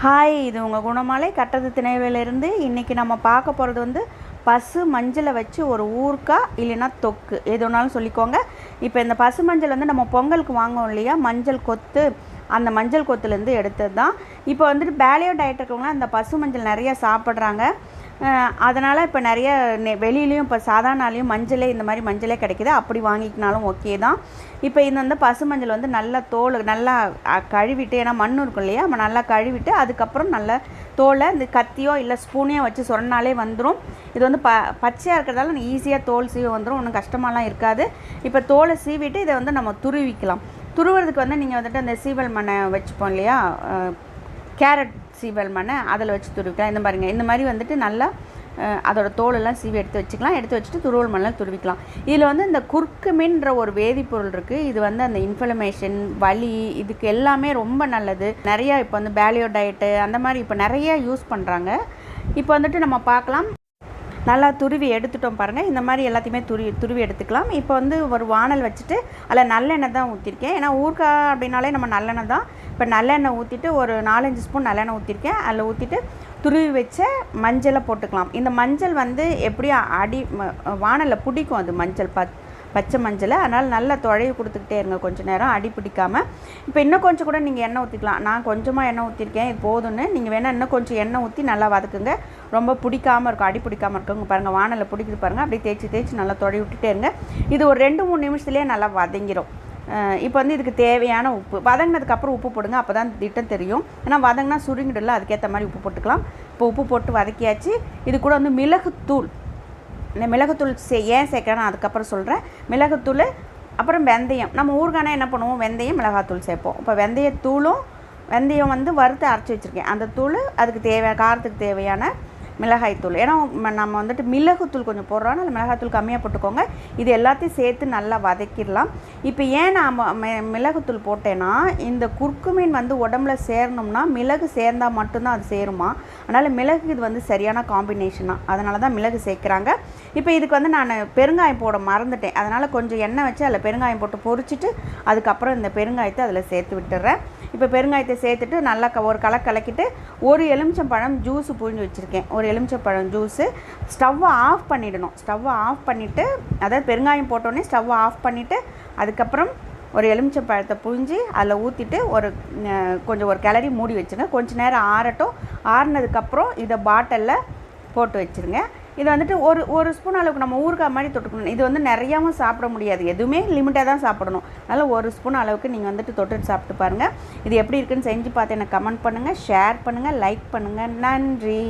Hi இது உங்கள் குணமாலை. கட்டது திணைவிலிருந்து இன்றைக்கி நம்ம பார்க்க போகிறது வந்து பசு மஞ்சளை வச்சு ஒரு ஊர்க்கா இல்லைன்னா தொக்கு. எது வேணாலும் சொல்லிக்கோங்க. இப்போ இந்த பசு மஞ்சள் வந்து நம்ம பொங்கலுக்கு வாங்குவோம் இல்லையா? மஞ்சள் கொத்து. அந்த மஞ்சள் கொத்துலேருந்து எடுத்தது தான் இப்போ வந்துட்டு பேலியோ டயட் இருக்கவங்களாம் அந்த பசு மஞ்சள் நிறையா சாப்பிட்றாங்க. அதனால் இப்போ நிறைய நெ- இப்போ சாதாரணாலையும் மஞ்சளே இந்த மாதிரி மஞ்சளே கிடைக்கிது. அப்படி வாங்கிக்கினாலும் ஓகே தான். இப்போ இந்த வந்து பசு மஞ்சள் வந்து நல்லா தோல் நல்லா கழுவிட்டு ஏன்னா மண் இருக்கும் இல்லையா? நம்ம நல்லா கழுவிட்டு அதுக்கப்புறம் நல்லா தோலை இந்த கத்தியோ இல்லை ஸ்பூனையோ வச்சு சொன்னாலே வந்துடும் இது வந்து ப பச்சையாக இருக்கிறதால ஈஸியாக தோல் சீவ வந்துடும் ஒன்றும் கஷ்டமாலாம் இருக்காது. இப்போ தோலை சீவிட்டு இதை வந்து நம்ம துருவிக்கலாம். துருவுறதுக்கு வந்து நீங்கள் வந்துட்டு அந்த சீவல் மண்ணை வச்சுப்போம் இல்லையா? கேரட் சீவல் மண்ணை அதில் வச்சு துருவிக்கலாம். இந்த பாருங்கள் இந்த மாதிரி வந்துட்டு நல்லா அதோட தோலெல்லாம் சீவி எடுத்து வச்சுக்கலாம். எடுத்து வச்சுட்டு துருவல் மண்ணில் துருவிக்கலாம். இதில் வந்து இந்த குர்க்குமின்ற ஒரு வேதிப்பொருள் இருக்குது இது வந்து அந்த இன்ஃப்ளமேஷன் வலி இதுக்கு எல்லாமே ரொம்ப நல்லது. நிறையா இப்போ வந்து பேலியோ டயட்டு அந்த மாதிரி இப்போ நிறையா யூஸ் பண்ணுறாங்க இப்போ வந்துட்டு நம்ம பார்க்கலாம். நல்லா துருவி எடுத்துட்டோம் பாருங்கள் இந்த மாதிரி எல்லாத்தையுமே துருவி துருவி எடுத்துக்கலாம். இப்போ வந்து ஒரு வானல் வச்சுட்டு அதில் நல்லெண்ணெய் தான் ஊற்றிருக்கேன் ஏன்னா ஊறுக்காய் அப்படின்னாலே நம்ம நல்லெண்ணெய் தான். இப்போ நல்லெண்ணெய் ஊற்றிட்டு ஒரு நாலஞ்சு ஸ்பூன் நல்லெண்ணெய் ஊற்றிருக்கேன் அதில் ஊற்றிட்டு துருவி வச்ச மஞ்சளை போட்டுக்கலாம். இந்த மஞ்சள் வந்து எப்படியும் அடி வானலில் பிடிக்கும் அது மஞ்சள் பத் பச்சை மஞ்சளை. அதனால் நல்லா தொழைவு கொடுத்துக்கிட்டே இருங்க. கொஞ்சம் நேரம் அடி பிடிக்காமல் இப்போ இன்னும் கொஞ்சம் கூட நீங்கள் எண்ணெய் ஊற்றிக்கலாம் நான் கொஞ்சமாக எண்ணெய் ஊற்றிருக்கேன் இது போதும்னு. நீங்கள் வேணால் இன்னும் கொஞ்சம் எண்ணெய் ஊற்றி நல்லா வதக்குங்க. ரொம்ப பிடிக்காம இருக்கும். அடி பிடிக்காம இருக்குங்க பாருங்கள் வானலில் பிடிக்குது பாருங்கள் அப்படியே தேய்ச்சி தேய்ச்சி நல்லா துடைய விட்டுட்டே இருங்க. இது ஒரு ரெண்டு மூணு நிமிஷத்துலேயே நல்லா வதங்கிரும். இப்போ வந்து இதுக்கு தேவையான உப்பு. வதங்கினதுக்கப்புறம் உப்பு போடுங்க. அப்போ தான் திட்டம் தெரியும். ஏன்னா வதங்கினா சுருங்கிடல அதுக்கேற்ற மாதிரி உப்பு போட்டுக்கலாம். இப்போ உப்பு போட்டு வதக்கியாச்சு. இது கூட வந்து மிளகுத்தூள். இந்த மிளகுத்தூள் சே ஏன் சேர்க்குறேன் நான் அதுக்கப்புறம் சொல்கிறேன் மிளகுத்தூள் அப்புறம் வெந்தயம். நம்ம ஊர்கானா என்ன பண்ணுவோம்? வெந்தயம் மிளகாத்தூள் சேர்ப்போம். இப்போ வெந்தயத்தூளும் வெந்தயம் வந்து வறுத்து அரைச்சி வச்சுருக்கேன். அந்த தூள் அதுக்கு தேவையான காரத்துக்கு தேவையான மிளகாய்த்தூள். ஏன்னா ம- நம்ம வந்துட்டு மிளகுத்தூள் கொஞ்சம் போடுறோம் அந்த மிளகாத்தூள் கம்மியாக போட்டுக்கோங்க. இது எல்லாத்தையும் சேர்த்து நல்லா வதக்கிடலாம். இப்போ ஏன் நான் மிளகுத்தூள் போட்டேன்னா இந்த குர்க்குமீன் வந்து உடம்புல சேரணும்னா மிளகு சேர்ந்தால் மட்டும்தான் அது சேருமா? அதனால் மிளகு இது வந்து சரியான காம்பினேஷனாக அதனால தான் மிளகு சேர்க்குறாங்க. இப்போ இதுக்கு வந்து நான் பெருங்காயம் போட மறந்துட்டேன். அதனால் கொஞ்சம் எண்ணெய் வச்சு அதில் பெருங்காயம் போட்டு பொரிச்சிட்டு அதுக்கப்புறம் இந்த பெருங்காயத்தை அதில் சேர்த்து விட்டுறேன். இப்போ பெருங்காயத்தை சேர்த்துட்டு நல்லா க ஒரு கலக்கலக்கிட்டு ஒரு எலுமிச்சம்பழம் ஜூஸு புழிஞ்சு வச்சுருக்கேன். ஒரு எலுமிச்சம்பழம் ஜூஸு ஸ்டவ்வை ஆஃப் பண்ணிடணும். ஸ்டவ்வை ஆஃப் பண்ணிவிட்டு அதாவது பெருங்காயம் போட்டோடனே ஸ்டவ்வை ஆஃப் பண்ணிவிட்டு அதுக்கப்புறம் ஒரு எலுமிச்சம்பழத்தை புழிஞ்சு அதில் ஊற்றிட்டு ஒரு கொஞ்சம் ஒரு கிளறி மூடி வச்சுருங்க கொஞ்ச நேரம் ஆறட்டும். ஆறுனதுக்கப்புறம் இதை பாட்டிலில் போட்டு வச்சுருங்க. இது வந்துட்டு ஒரு ஒரு ஸ்பூன் அளவுக்கு நம்ம ஊறுகாய் மாதிரி தொட்டுக்கணும். இது வந்து நிறையாவும் சாப்பிட முடியாது. எதுவுமே லிமிட்டாக தான் சாப்பிடணும். அதனால் ஒரு ஸ்பூன் அளவுக்கு நீங்கள் வந்துட்டு தொட்டுட்டு சாப்பிட்டு பாருங்கள் இது எப்படி இருக்குன்னு செஞ்சு பார்த்து எனக்கு கமெண்ட் பண்ணுங்கள் ஷேர் பண்ணுங்கள் லைக் பண்ணுங்கள் நன்றி.